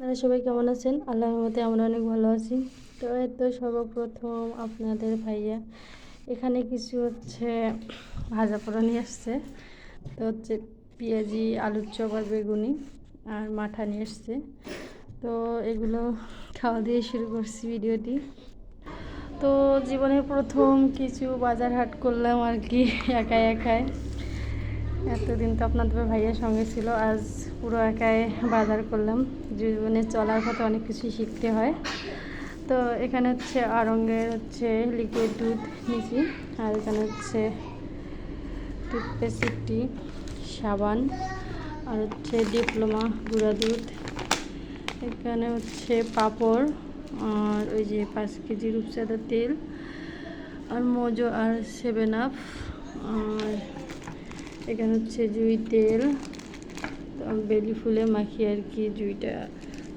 আপনারা সবাই কেমন আছেন? আল্লাহর মতে আমরা অনেক ভালো আছি। তো তো সর্বপ্রথম আপনাদের ভাইয়া, এখানে কিছু হচ্ছে ভাজা পোড়া নিয়ে আসছে। তো হচ্ছে পেঁয়াজি, আলুর চপ আর বেগুনি আর মাঠা নিয়ে এসছে তো এগুলো খাওয়া দিয়ে শুরু করছি ভিডিওটি। তো জীবনের প্রথম কিছু বাজার হাট করলাম আর কি, একাই একাই। এতদিন তো আপনাদের ভাইয়ের সঙ্গে ছিল, আজ পুরো একাই বাজার করলাম। জীবনে চলার পথে অনেক কিছুই শিখতে হয়। তো এখানে হচ্ছে আরঙ্গের হচ্ছে লিকুইড দুধ নিয়েছি, আর এখানে হচ্ছে টুথপেস্টটি সাবান, আর হচ্ছে ডিপ্লোমা গুঁড়া দুধ। এখানে হচ্ছে পাঁপড়, আর ওই যে পাঁচ কেজি রূপচাঁদা তেল, আর মোজো আর সেভেন আপ আর এখানে হচ্ছে জুই তেল। বেলি ফুলে মাখি আর কি জুইটা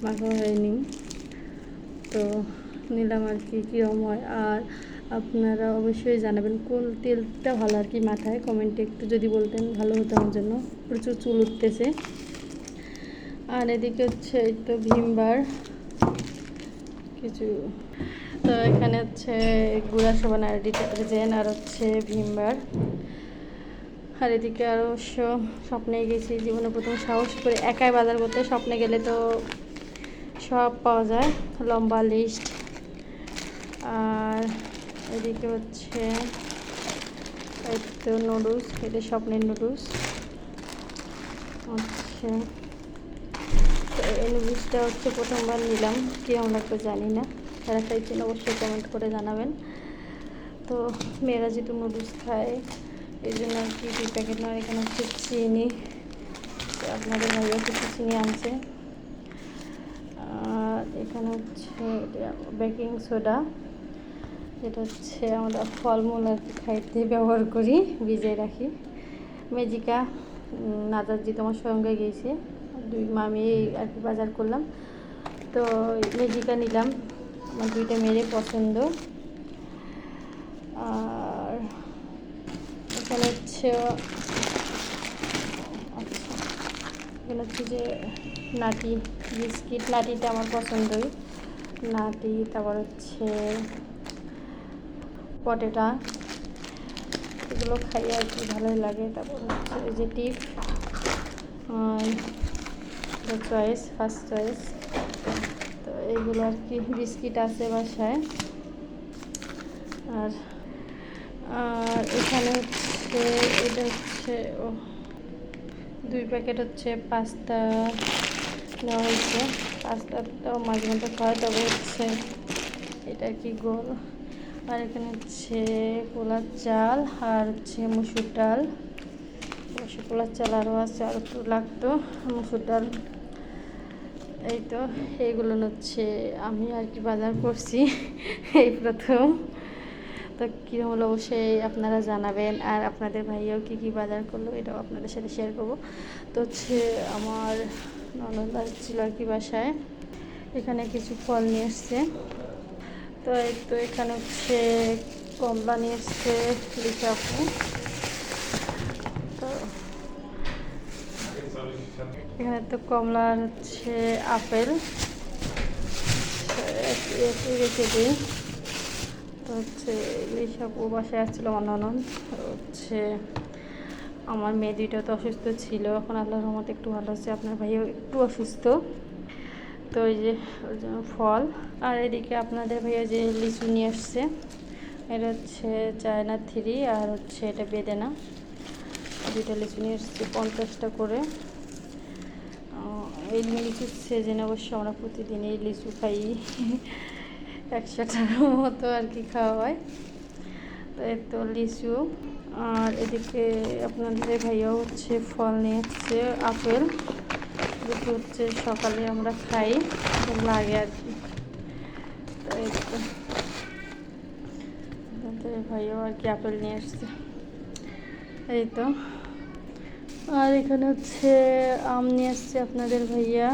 মাখা হয়নি। তো নিলাম আর কি কীরকম হয়। আর আপনারা অবশ্যই জানাবেন কোন তেলটা ভালো আর কি মাথায়। কমেন্টে একটু যদি বলতেন, ভালো হতো আমার জন্য। প্রচুর চুল উঠতেছে। আর এদিকে হচ্ছে এই তো ভীমবার কিছু তো এখানে হচ্ছে গুড়া সাবান আর ডিটারজেন্ট আর হচ্ছে ভীমবার আর এদিকে অবশ্য স্বপ্নে গেছি জীবনে প্রথম সাহস করে একাই বাজার করতে। স্বপ্নে গেলে তো সব পাওয়া যায়, লম্বা লিস্ট আর এদিকে হচ্ছে তো নুডলস এটা স্বপ্নের নুডলস আচ্ছা এই নুডলসটা হচ্ছে প্রথমবার নিলাম কীরকম লাগবে জানি না। যারা খাইছেন অবশ্যই কমেন্ট করে জানাবেন। তো মেয়েরা যেহেতু নুডলস খায় এই জন্য আর কি দুই প্যাকেট নেওয়ার এখানে হচ্ছে চিনি। আপনাদের ভাইয়া কিছু চিনি আনছে। আর এখানে হচ্ছে বেকিং সোডা, যেটা হচ্ছে আমরা ফলমূল আর কি খাইতে ব্যবহার করি, ভিজিয়ে রাখি। মেজিকা নাজারজি তোমার সঙ্গে গিয়েছে। দুই মামি আর কি বাজার করলাম। তো মেজিকা নিলাম। আমার দুইটা মেরে পছন্দ। আর এখানে হচ্ছে আচ্ছা এখানে হচ্ছে যে নাটি, বিস্কিট, নাটিটা আমার পছন্দই। নাটি, তারপর হচ্ছে পটেটা, এগুলো খাই আর কি ভালোই লাগে। তারপর হচ্ছে এই যে টিপ চয়েস ফার্স্ট চয়েস তো এগুলো আর কি, বিস্কিট আছে বাসায়। আর আর এখানে হচ্ছে এটা হচ্ছে ও দুই প্যাকেট হচ্ছে পাস্তা নেওয়া হয়েছে। পাস্তাটাও মাঝে মধ্যে খাওয়া তবে হচ্ছে এটা কি গোল। আর এখানে হচ্ছে পোলার চাল আর হচ্ছে মুসুর ডাল। অবশ্যই পোলার চাল আরও আছে আর একটু লাগতো। মুসুর ডাল, এই তো, এইগুলো হচ্ছে আমি আর কি বাজার করছি, এই প্রথম। তো কীরকম হলো অবশ্যই আপনারা জানাবেন। আর আপনাদের ভাইয়াও কী কী বাজার করল এটাও আপনাদের সাথে শেয়ার করব। তো হচ্ছে আমার ননদ ছিল আর কি বাসায়। এখানে কিছু ফল নিয়ে এসছে তো তো এখানে হচ্ছে কমলা নিয়ে এসছে লিচাপু তো এখানে তো কমলার হচ্ছে আপেল। রেখে দিই তো হচ্ছে এইসব ও বাসায় আসছিল আমার হচ্ছে আমার মেয়ে দুইটা তো অসুস্থ ছিল। এখন আল্লাহর রহমতে একটু ভালো আছে। আপনার ভাইও একটু অসুস্থ। তো ওই যে ফল। আর এদিকে আপনাদের ভাইয়া যে লিচু নিয়ে আসছে, এটা হচ্ছে চায়না থ্রি আর হচ্ছে এটা বেদেনা। দুইটা লিচু নিয়ে এসছে পঞ্চাশটা করে। এই লিচু সেজেন অবশ্য আমরা প্রতিদিন এই লিচু খাই। একশোটার মতো আর কি খাওয়া হয়। তো এর তো লিচু, আর এদিকে আপনাদের ভাইয়াও হচ্ছে ফল নিয়ে এসছে, আপেল। যেটি হচ্ছে সকালে আমরা খাই লাগে আর কি। তো ভাইয়াও আর কি আপেল নিয়ে এসছে। এই তো আর এখানে হচ্ছে আম নিয়ে এসছে আপনাদের ভাইয়া।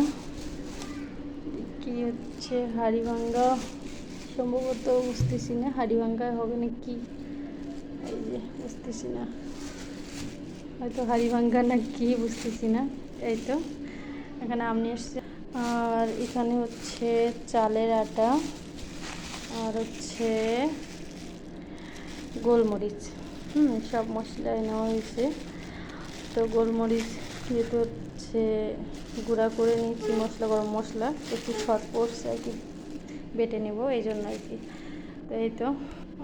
কি হচ্ছে? হাড়িভাঙ্গা। সম্ভবত বুঝতেছি না হাড়িভাঙ্গা হবে না কি? এই যে, বুঝতেছি না। হয়তো হাড়ি ভাঙ্গা না কি, বুঝতেছি না। এই তো, এখানে আম নিয়ে এসছে। আর এখানে হচ্ছে চালের আটা, আর হচ্ছে গোলমরিচ। হুম, সব মশলা নেওয়া হয়েছে। তো গোলমরিচ যেহেতু হচ্ছে গুঁড়া করে নিচ্ছি মশলা, গরম মশলা, একটু শর্ট পড়ছে আর কি। বেটে নেব এই জন্য আর কি। তো এই তো।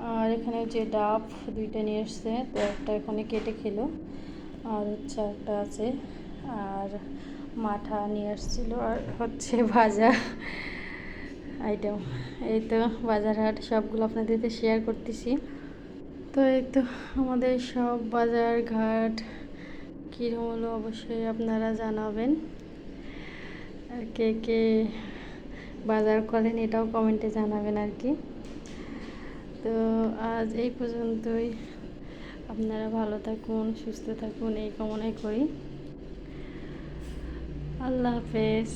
আর এখানে যে ডাব দুইটা নিয়ে এসছে, তো একটা এখানে কেটে খেলো। আর হচ্ছে একটা আছে। আর মাঠা নিয়ে আসছিল, আর হচ্ছে ভাজা আইটেম। এই তো বাজার হাট, সবগুলো আপনাদের সাথে শেয়ার করতেছি। তো এই তো আমাদের সব বাজার ঘাট কীরকম হলো অবশ্যই আপনারা জানাবেন। কে কে বাজার করেন, এটাও কমেন্টে জানাবেন আর কি। তো আজ এই পর্যন্তই। আপনারা ভালো থাকুন, সুস্থ থাকুন, এই কামনাই করি। আল্লাহ হাফেজ।